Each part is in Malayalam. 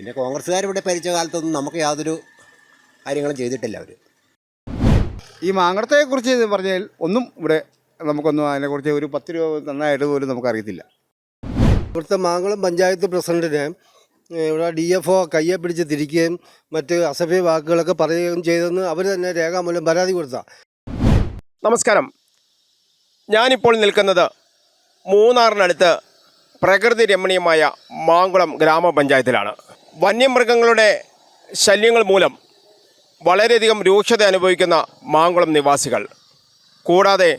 പിന്നെ കോൺഗ്രസ്സുകാർ ഇവിടെ ഭരിച്ച കാലത്തൊന്നും നമുക്ക് യാതൊരു കാര്യങ്ങളും ചെയ്തിട്ടില്ല അവർ ഈ മാങ്ങടത്തെക്കുറിച്ച് പറഞ്ഞാൽ ഒന്നും ഇവിടെ നമുക്കൊന്നും അതിനെക്കുറിച്ച് ഒരു പത്ത് രൂപ നന്നായിട്ട് പോലും നമുക്കറിയത്തില്ല. ഇവിടുത്തെ മാങ്കുളം പഞ്ചായത്ത് പ്രസിഡന്റിനെ ഇവിടെ ഡി എഫ് ഒ കയ്യെ പിടിച്ച് തിരിക്കുകയും മറ്റ് അസഭ്യ വാക്കുകളൊക്കെ പറയുകയും ചെയ്തെന്ന് അവർ തന്നെ രേഖാമൂലം പരാതി കൊടുത്ത. നമസ്കാരം. ഞാനിപ്പോൾ നിൽക്കുന്നത് മൂന്നാറിനടുത്ത് പ്രകൃതി രമണീയമായ മാങ്കുളം ഗ്രാമപഞ്ചായത്തിലാണ്. വന്യമൃഗങ്ങളുടെ ശല്യങ്ങൾ മൂലം വളരെയധികം രൂക്ഷത അനുഭവിക്കുന്ന മാങ്കുളം നിവാസികൾ. കൂടാതെ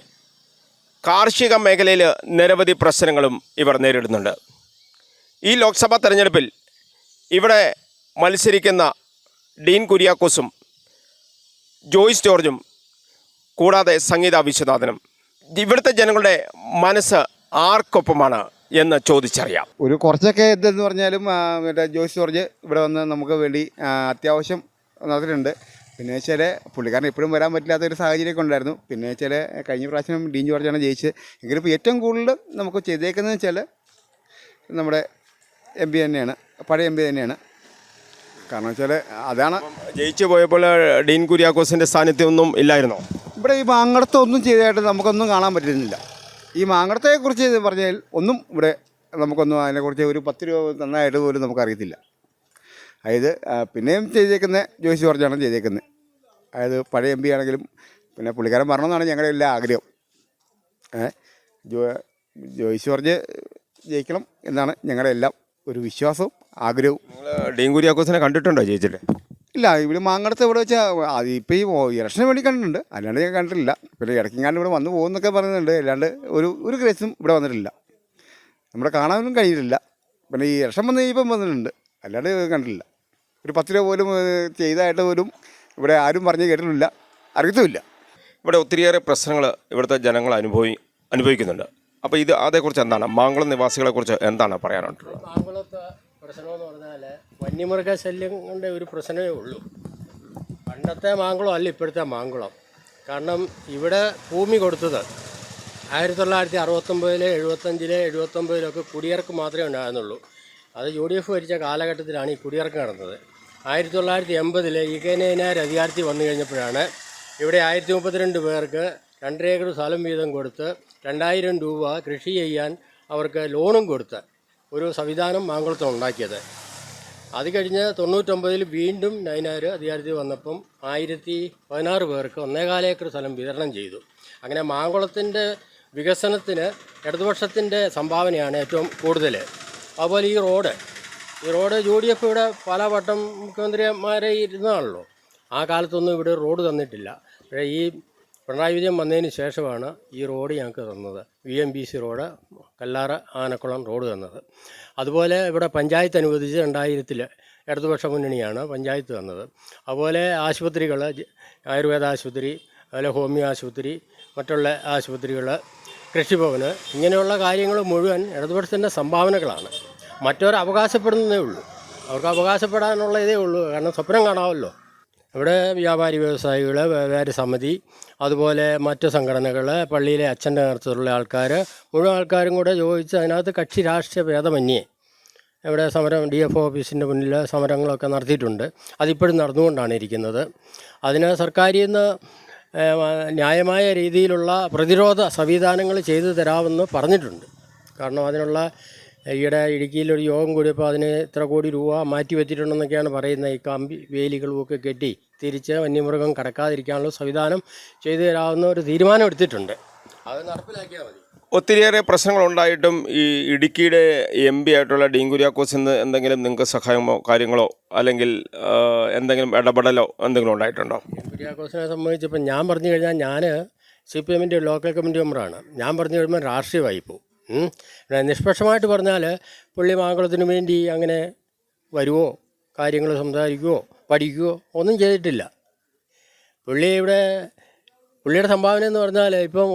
കാർഷിക മേഖലയിൽ നിരവധി പ്രശ്നങ്ങളും ഇവർ നേരിടുന്നുണ്ട്. ഈ ലോക്സഭാ തെരഞ്ഞെടുപ്പിൽ ഇവിടെ മത്സരിക്കുന്ന ഡീൻ കുര്യാക്കോസും ജോയ്സ് ജോർജും കൂടാതെ സംഗീത വിശ്വനാഥനും. ഇവിടുത്തെ ജനങ്ങളുടെ മനസ്സ് ആർക്കൊപ്പമാണ്? എന്ന് ചോദിച്ചറിയാം. ഒരു കുറച്ചൊക്കെ എന്തെന്ന് പറഞ്ഞാലും മറ്റേ ജോയ്സ് ജോർജ് ഇവിടെ വന്ന് നമുക്ക് വേണ്ടി അത്യാവശ്യം നടത്തിയിട്ടുണ്ട്. പിന്നെ വെച്ചാൽ പുള്ളിക്കാരൻ എപ്പോഴും വരാൻ പറ്റില്ലാത്ത ഒരു സാഹചര്യമൊക്കെ ഉണ്ടായിരുന്നു. പിന്നെ വെച്ചാൽ കഴിഞ്ഞ പ്രാവശ്യം ഡീൻ ജോർജാണ് ജയിച്ചത്. എങ്കിലും ഇപ്പോൾ ഏറ്റവും കൂടുതൽ നമുക്ക് ചെയ്തേക്കുന്നതെന്ന് വെച്ചാൽ നമ്മുടെ എം പി തന്നെയാണ് പഴയ എം പി തന്നെയാണ്. കാരണം വെച്ചാൽ അതാണ് ജയിച്ചു പോയപ്പോൾ ഡീൻ കുര്യാക്കോസിന്റെ സാന്നിധ്യമൊന്നും ഇല്ലായിരുന്നോ? ഇവിടെ ഈ മാങ്ങടത്തൊന്നും ചെയ്തതായിട്ട് നമുക്കൊന്നും കാണാൻ പറ്റുന്നില്ല. ഈ മാങ്ങടത്തെക്കുറിച്ച് പറഞ്ഞാൽ ഒന്നും ഇവിടെ നമുക്കൊന്നും അതിനെക്കുറിച്ച് ഒരു പത്ത് രൂപ നന്നായിട്ട് പോലും നമുക്കറിയത്തില്ല. അതായത് പിന്നെയും ചെയ്തേക്കുന്ന ജോയിസ് ജോർജാണ് ചെയ്തേക്കുന്നത്. അതായത് പഴയ എം പി ആണെങ്കിലും പിന്നെ പുള്ളിക്കാരൻ പറഞ്ഞതാണ് ഞങ്ങളുടെ എല്ലാ ആഗ്രഹം ജോ ജോയിസ് ജോർജ് ജയിക്കണം എന്നാണ് ഞങ്ങളുടെ എല്ലാം ഒരു വിശ്വാസവും ആഗ്രഹവും. നിങ്ങൾ ഡീൻ കണ്ടിട്ടുണ്ടോ ജയിച്ചിട്ട്? ഇല്ല ഇവിടെ മാങ്ങടത്ത് ഇവിടെ വെച്ചാൽ അത് ഇപ്പോൾ ഈ ഇലക്ഷന് വേണ്ടി കണ്ടിട്ടുണ്ട്. അല്ലാണ്ട് ഞാൻ കണ്ടിട്ടില്ല. പിന്നെ ഇടയ്ക്കെങ്ങാണ്ട് ഇവിടെ വന്നു പോകുന്നൊക്കെ പറയുന്നുണ്ട് അല്ലാണ്ട് ഒരു ഒരു കേസും ഇവിടെ വന്നിട്ടില്ല. നമ്മുടെ കാണാനൊന്നും കഴിഞ്ഞിട്ടില്ല. പിന്നെ ഈ ഇലക്ഷൻ വന്ന് ഇപ്പം വന്നിട്ടുണ്ട്. അല്ലാണ്ട് കണ്ടിട്ടില്ല. ഒരു പത്ത് രൂപ പോലും ചെയ്തായിട്ട് ചെയ്തതായിട്ട് പോലും ഇവിടെ ആരും പറഞ്ഞ് കേട്ടിട്ടില്ല. അറിയത്തുമില്ല. ഇവിടെ ഒത്തിരിയേറെ പ്രശ്നങ്ങൾ ഇവിടുത്തെ ജനങ്ങൾ അനുഭവി അനുഭവിക്കുന്നുണ്ട്. അപ്പോൾ ഇത് അതേക്കുറിച്ച് എന്താണ്? മാങ്കുളം നിവാസികളെക്കുറിച്ച് എന്താണ് പറയാനുള്ളത്? പ്രശ്നമെന്ന് പറഞ്ഞാൽ വന്യമൃഗ ശല്യങ്ങളുടെ ഒരു പ്രശ്നമേ ഉള്ളൂ. പണ്ടത്തെ മാങ്കുളം അല്ല ഇപ്പോഴത്തെ മാങ്കുളം. കാരണം ഇവിടെ ഭൂമി കൊടുത്തത് ആയിരത്തി തൊള്ളായിരത്തി അറുപത്തൊമ്പതിലെ എഴുപത്തഞ്ചിലെ എഴുപത്തൊമ്പതിലൊക്കെ കുടിയിറക്ക് മാത്രമേ ഉണ്ടായിരുന്നുള്ളൂ. അത് യു ഡി എഫ് ഭരിച്ച കാലഘട്ടത്തിലാണ് ഈ കുടിയിറക്ക് നടന്നത്. ആയിരത്തി തൊള്ളായിരത്തി എൺപതിലെ ഇ അധികാരത്തിൽ വന്നു കഴിഞ്ഞപ്പോഴാണ് ഇവിടെ ആയിരത്തി മുപ്പത്തിരണ്ട് പേർക്ക് രണ്ടര ഏക്കർ സ്ഥലം വീതം കൊടുത്ത് രണ്ടായിരം രൂപ കൃഷി ചെയ്യാൻ അവർക്ക് ലോണും കൊടുത്ത്. ഒരു സംവിധാനം മാങ്കുളത്ത് ഉണ്ടാക്കിയത്. അത് കഴിഞ്ഞ് തൊണ്ണൂറ്റൊമ്പതിൽ വീണ്ടും നയനാർ അധികാരത്തിൽ വന്നപ്പം ആയിരത്തി പതിനാറ് പേർക്ക് ഒന്നേകാല ഏക്കർ സ്ഥലം വിതരണം ചെയ്തു. അങ്ങനെ മാങ്കുളത്തിന്റെ വികസനത്തിന് ഇടതുപക്ഷത്തിന്റെ സംഭാവനയാണ് ഏറ്റവും കൂടുതൽ. അതുപോലെ ഈ റോഡ് ഈ റോഡ് യു ഡി എഫ് ഇവിടെ പല വട്ടം മുഖ്യമന്ത്രിമാരെ ഇരുന്നതാണല്ലോ ആ കാലത്തൊന്നും ഇവിടെ റോഡ് തന്നിട്ടില്ല. പക്ഷേ ഈ പിണറായി വിജയൻ വന്നതിന് ശേഷമാണ് ഈ റോഡ് ഞങ്ങൾക്ക് തന്നത്. V M B C road Kallara Anakkulam road തന്നത്. അതുപോലെ ഇവിടെ പഞ്ചായത്ത് അനുവദിച്ച് രണ്ടായിരത്തിൽ ഇടതുപക്ഷ മുന്നണിയാണ് പഞ്ചായത്ത് തന്നത്. അതുപോലെ ആശുപത്രികൾ ആയുർവേദ ആശുപത്രി അതുപോലെ ഹോമിയോ ആശുപത്രി മറ്റുള്ള ആശുപത്രികൾ കൃഷിഭവന് ഇങ്ങനെയുള്ള കാര്യങ്ങൾ മുഴുവൻ ഇടതുപക്ഷത്തിന്റെ സംഭാവനകളാണ്. മറ്റവർ അവകാശപ്പെടുന്നതേ ഉള്ളൂ. അവർക്ക് അവകാശപ്പെടാനുള്ള ഇതേ ഉള്ളൂ. കാരണം സ്വപ്നം കാണാമല്ലോ. ഇവിടെ വ്യാപാരി വ്യവസായികൾ വ്യാപാരി സമിതി അതുപോലെ മറ്റ് സംഘടനകൾ പള്ളിയിലെ അച്ഛന്റെ നേതൃത്വത്തിലുള്ള ആൾക്കാർ മുഴുവൻ ആൾക്കാരും കൂടെ ചോദിച്ച് അതിനകത്ത് കക്ഷി രാഷ്ട്രീയ ഭേദമന്യേ ഇവിടെ സമരം ഡി എഫ് ഓഫീസിന്റെ മുന്നിൽ സമരങ്ങളൊക്കെ നടത്തിയിട്ടുണ്ട്. അതിപ്പോഴും നടന്നുകൊണ്ടാണ് ഇരിക്കുന്നത്. അതിന് സർക്കാരിൽ നിന്ന് ന്യായമായ രീതിയിലുള്ള പ്രതിരോധ സംവിധാനങ്ങൾ ചെയ്തു തരാമെന്ന് പറഞ്ഞിട്ടുണ്ട്. കാരണം അതിനുള്ള ഈയിടെ ഇടുക്കിയിലൊരു യോഗം കൂടിയപ്പോൾ അതിന് ഇത്ര കോടി രൂപ മാറ്റി വെച്ചിട്ടുണ്ടെന്നൊക്കെയാണ് പറയുന്നത്. ഈ കമ്പി വേലികളും ഒക്കെ കെട്ടി തിരിച്ച് വന്യമൃഗം കടക്കാതിരിക്കാനുള്ള സംവിധാനം ചെയ്തു തരാവുന്ന ഒരു തീരുമാനം എടുത്തിട്ടുണ്ട്. അത് നടപ്പിലാക്കിയാൽ മതി. ഒത്തിരിയേറെ പ്രശ്നങ്ങളുണ്ടായിട്ടും ഈ ഇടുക്കിയുടെ എം പി ആയിട്ടുള്ള ഡീൻ കുര്യാക്കോസ് നിന്ന് എന്തെങ്കിലും നിങ്ങൾക്ക് സഹായമോ കാര്യങ്ങളോ അല്ലെങ്കിൽ എന്തെങ്കിലും ഇടപെടലോ എന്തെങ്കിലും ഉണ്ടായിട്ടുണ്ടോ? കുര്യാക്കോസിനെ സംബന്ധിച്ചപ്പോൾ ഞാൻ പറഞ്ഞു കഴിഞ്ഞാൽ ഞാൻ സി പി എമ്മിന്റെ ലോക്കൽ കമ്മിറ്റി മെമ്പറാണ് ഞാൻ പറഞ്ഞു കഴിയുമ്പോൾ രാഷ്ട്രീയമായി പോകും. നിഷ്പക്ഷമായിട്ട് പറഞ്ഞാൽ പുള്ളി മാങ്കുളത്തിന് വേണ്ടി അങ്ങനെ വരുമോ കാര്യങ്ങൾ സംസാരിക്കുമോ പഠിക്കുമോ ഒന്നും ചെയ്തിട്ടില്ല. പുള്ളി ഇവിടെ പുള്ളിയുടെ സംഭാവന എന്ന് പറഞ്ഞാൽ ഇപ്പം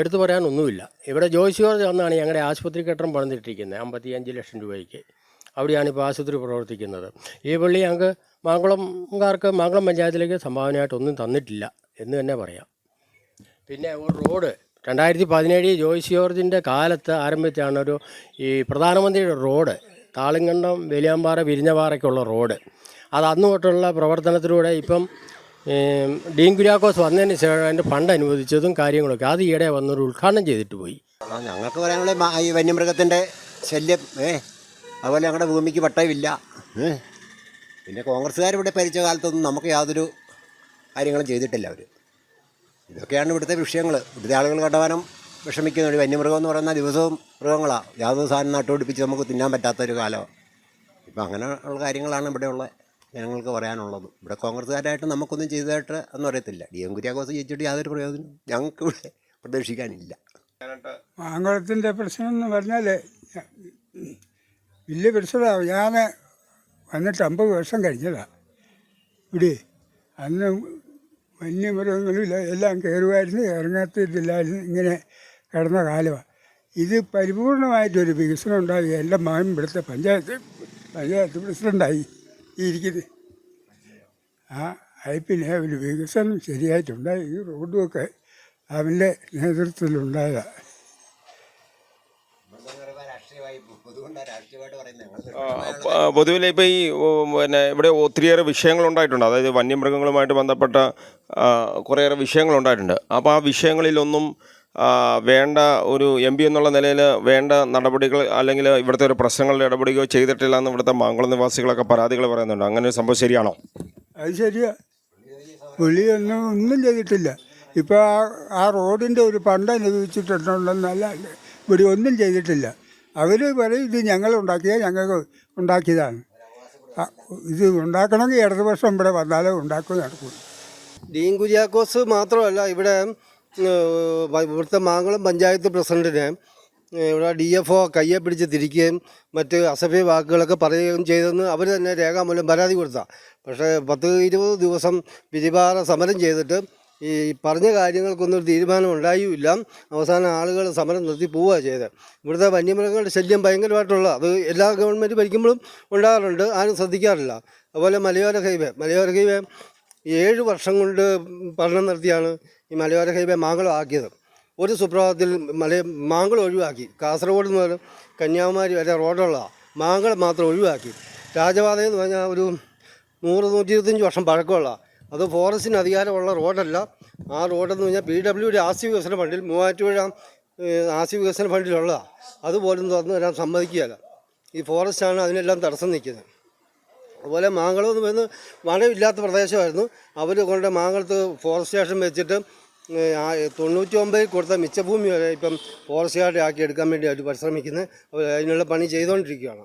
എടുത്തു പറയാനൊന്നുമില്ല. ഇവിടെ ജോയ്സ് ജോർജ് വന്നാണ് ഞങ്ങളുടെ ആശുപത്രി കെട്ടിടം പണിതിട്ടിരിക്കുന്നത് അമ്പത്തി അഞ്ച് ലക്ഷം രൂപയ്ക്ക്. അവിടെയാണ് ഇപ്പോൾ ആശുപത്രി പ്രവർത്തിക്കുന്നത്. ഈ പുള്ളി ഞങ്ങൾക്ക് മാങ്കുളംകാർക്ക് മാങ്കുളം പഞ്ചായത്തിലേക്ക് സംഭാവനയായിട്ടൊന്നും തന്നിട്ടില്ല എന്ന് തന്നെ പറയാം. പിന്നെ ഒരു റോഡ്. രണ്ടായിരത്തി പതിനേഴ് ജോയ്സ് ജോർജിന്റെ കാലത്ത് ആരംഭിച്ചാണ് ഒരു ഈ പ്രധാനമന്ത്രിയുടെ റോഡ് താളിങ്കണ്ടം വലിയാമ്പാറ വിരിഞ്ഞപാറയ്ക്കുള്ള റോഡ്. അത് അന്ന് തൊട്ടുള്ള പ്രവർത്തനത്തിലൂടെ ഇപ്പം ഡീൻ കുര്യാക്കോസ് വന്നതിന് ശേഷം അതിന്റെ ഫണ്ട് അനുവദിച്ചതും കാര്യങ്ങളൊക്കെ അത് ഈയിടെ വന്നൊരു ഉദ്ഘാടനം ചെയ്തിട്ട് പോയി. ഞങ്ങൾക്ക് പറയാനുള്ള ഈ വന്യമൃഗത്തിന്റെ ശല്യം ഏ അതുപോലെ ഞങ്ങളുടെ ഭൂമിക്ക് പട്ടയമില്ല പിന്നെ കോൺഗ്രസ്സുകാർ ഇവിടെ ഭരിച്ച കാലത്തൊന്നും നമുക്ക് യാതൊരു കാര്യങ്ങളും ചെയ്തിട്ടില്ല അവർ ഇതൊക്കെയാണ് ഇവിടുത്തെ വിഷയങ്ങൾ. ഇവിടുത്തെ ആളുകൾ കണ്ടവാനം വിഷമിക്കുന്നുണ്ട് വന്യമൃഗം എന്ന് പറയുന്ന ദിവസവും മൃഗങ്ങളാണ് യാതൊരു സാധനം നട്ടുപിടിപ്പിച്ച് നമുക്ക് തിന്നാൻ പറ്റാത്തൊരു കാലമാണ് ഇപ്പം അങ്ങനെ ഉള്ള കാര്യങ്ങളാണ് ഇവിടെയുള്ള ജനങ്ങൾക്ക് പറയാനുള്ളത്. ഇവിടെ കോൺഗ്രസ്സുകാരായിട്ട് നമുക്കൊന്നും ചെയ്തതായിട്ട് ഒന്നും അറിയത്തില്ല ഡി എം കുര്യാഘോസ് ജയിച്ചിട്ട് യാതൊരു പ്രയോജനം ഞങ്ങൾക്ക് ഇവിടെ പ്രതീക്ഷിക്കാനില്ല. മാങ്കുളത്തിന്റെ പ്രശ്നം എന്ന് പറഞ്ഞാൽ വലിയ പ്രശ്നമാണ് ഞാൻ വന്നിട്ട് അമ്പത് വർഷം കഴിഞ്ഞതാണ് ഇവിടെ അന്ന് വന്യമൃഗങ്ങളില്ല എല്ലാം കയറുമായിരുന്നു ഇറങ്ങാത്തതില്ലായിരുന്നു ഇങ്ങനെ കിടന്ന കാലമാണ്. ഇത് പരിപൂർണമായിട്ടൊരു വികസനം ഉണ്ടായി. എന്റെ മകൻ ഇവിടുത്തെ പഞ്ചായത്ത് പഞ്ചായത്ത് പ്രസിഡന്റായി ഇരിക്കുന്നത് ആ അതിൽ പിന്നെ ഒരു വികസനം ശരിയായിട്ടുണ്ടായി. ഈ റോഡുമൊക്കെ അവന്റെ നേതൃത്വത്തിലുണ്ടായതാണ്. പൊതുവിൽ ഇപ്പോൾ ഈ പിന്നെ ഇവിടെ ഒത്തിരിയേറെ വിഷയങ്ങളുണ്ടായിട്ടുണ്ട് അതായത് വന്യമൃഗങ്ങളുമായിട്ട് ബന്ധപ്പെട്ട കുറേയേറെ വിഷയങ്ങളുണ്ടായിട്ടുണ്ട് അപ്പോൾ ആ വിഷയങ്ങളിലൊന്നും വേണ്ട ഒരു എം പി എന്നുള്ള നിലയിൽ വേണ്ട നടപടികൾ അല്ലെങ്കിൽ ഇവിടുത്തെ ഒരു പ്രശ്നങ്ങളിൽ ഇടപെടുകയോ ചെയ്തിട്ടില്ല എന്ന് ഇവിടുത്തെ മംഗളം നിവാസികളൊക്കെ പരാതികൾ പറയുന്നുണ്ട്. അങ്ങനെ ഒരു സംഭവം ശരിയാണോ? അത് ശരിയാ. പുള്ളിയൊന്നും ഒന്നും ചെയ്തിട്ടില്ല. ഇപ്പോൾ ആ ആ റോഡിന്റെ ഒരു ഫണ്ട് അനുഭവിച്ചിട്ടുണ്ടെന്നല്ലാണ്ട് ഇവിടെ ഒന്നും ചെയ്തിട്ടില്ല. അവർ പറയും ഇത് ഞങ്ങൾ ഉണ്ടാക്കിയ ഞങ്ങൾക്ക് ഉണ്ടാക്കിയതാണ്. ഇത് ഉണ്ടാക്കണമെങ്കിൽ വർഷം ഇവിടെ വന്നാലേ ഉണ്ടാക്കും നടക്കും. ഡീൻ കുര്യാക്കോസ് മാത്രമല്ല ഇവിടെ ഇവിടുത്തെ മാങ്കുളം പഞ്ചായത്ത് പ്രസിഡന്റിനെ ഇവിടെ ഡി എഫ് ഒ കയ്യെ പിടിച്ച് തിരിക്കുകയും മറ്റ് അസഭ്യ വാക്കുകളൊക്കെ പറയുകയും ചെയ്തെന്ന് അവർ തന്നെ രേഖാമൂലം പരാതി കൊടുത്ത. പക്ഷേ പത്ത് ഇരുപത് ദിവസം പിരിവാറ സമരം ചെയ്തിട്ട് ഈ പറഞ്ഞ കാര്യങ്ങൾക്കൊന്നും തീരുമാനം ഉണ്ടായുമില്ല അവസാനം ആളുകൾ സമരം നിർത്തി പോവുക ചെയ്തത്. ഇവിടുത്തെ വന്യമൃഗങ്ങളുടെ ശല്യം ഭയങ്കരമായിട്ടുള്ള അത് എല്ലാ ഗവൺമെന്റ് ഭരിക്കുമ്പോഴും ഉണ്ടാകാറുണ്ട്. ആരും ശ്രദ്ധിക്കാറില്ല. അതുപോലെ മലയോര ഹൈവേ മലയോര ഹൈവേ ഏഴ് വർഷം കൊണ്ട് പഠനം നടത്തിയാണ് ഈ മലയോര ഹൈവേ മാങ്കുളം ആക്കിയത്. ഒരു സുപ്രഭാതത്തിൽ മല മാങ്കുളം ഒഴിവാക്കി. കാസർഗോഡ് മുതൽ കന്യാകുമാരി വരെ റോഡുള്ളതാണ് മാങ്കുളം മാത്രം ഒഴിവാക്കി. രാജപാത എന്ന് പറഞ്ഞാൽ ഒരു നൂറ് നൂറ്റി ഇരുപത്തഞ്ച് വർഷം പഴക്കമുള്ള അത് ഫോറസ്റ്റിന് അധികാരമുള്ള റോഡല്ല. ആ റോഡെന്ന് പറഞ്ഞാൽ പി ഡബ്ല്യു ഡി ആസ്തി വികസന ഫണ്ടിൽ മൂവാറ്റുപുഴ ആസ്തി വികസന ഫണ്ടിലുള്ളതാണ് അതുപോലും തുറന്നു വരാൻ സമ്മതിക്കുകയല്ല. ഈ ഫോറസ്റ്റാണ് അതിനെല്ലാം തടസ്സം നിൽക്കുന്നത്. അതുപോലെ മാങ്കുളം എന്ന് പറയുന്നത് മഴയില്ലാത്ത പ്രദേശമായിരുന്നു. അവർ കൊണ്ട് മാങ്ങളത്ത് ഫോറസ്റ്റ് സ്റ്റേഷൻ വെച്ചിട്ട് തൊണ്ണൂറ്റി ഒമ്പതിൽ കൊടുത്ത മിച്ചഭൂമി വരെ ഇപ്പം ഫോറസ്റ്റുകാരുടെ ആക്കി എടുക്കാൻ വേണ്ടി അവർ പരിശ്രമിക്കുന്നത് അവർ അതിനുള്ള പണി ചെയ്തുകൊണ്ടിരിക്കുകയാണ്